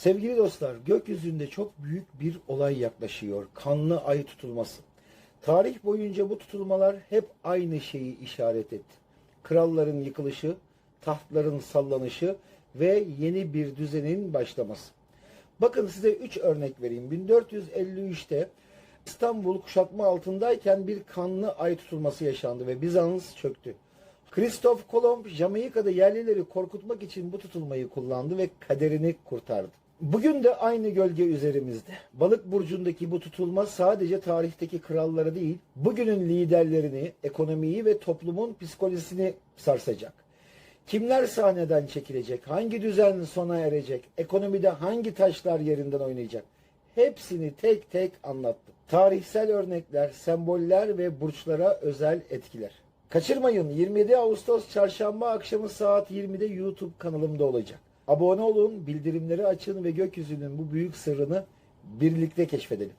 Sevgili dostlar, gökyüzünde çok büyük bir olay yaklaşıyor. Kanlı ay tutulması. Tarih boyunca bu tutulmalar hep aynı şeyi işaret etti. Kralların yıkılışı, tahtların sallanışı ve yeni bir düzenin başlaması. Bakın size 3 örnek vereyim. 1453'te İstanbul kuşatma altındayken bir kanlı ay tutulması yaşandı ve Bizans çöktü. Kristof Kolomb Jamaika'da yerlileri korkutmak için bu tutulmayı kullandı ve kaderini kurtardı. Bugün de aynı gölge üzerimizde. Balık burcundaki bu tutulma sadece tarihteki kralları değil, bugünün liderlerini, ekonomiyi ve toplumun psikolojisini sarsacak. Kimler sahneden çekilecek, hangi düzen sona erecek, ekonomide hangi taşlar yerinden oynayacak? Hepsini tek tek anlattım. Tarihsel örnekler, semboller ve burçlara özel etkiler. Kaçırmayın 27 Ağustos çarşamba akşamı saat 20'de YouTube kanalımda olacak. Abone olun, bildirimleri açın ve gökyüzünün bu büyük sırrını birlikte keşfedelim.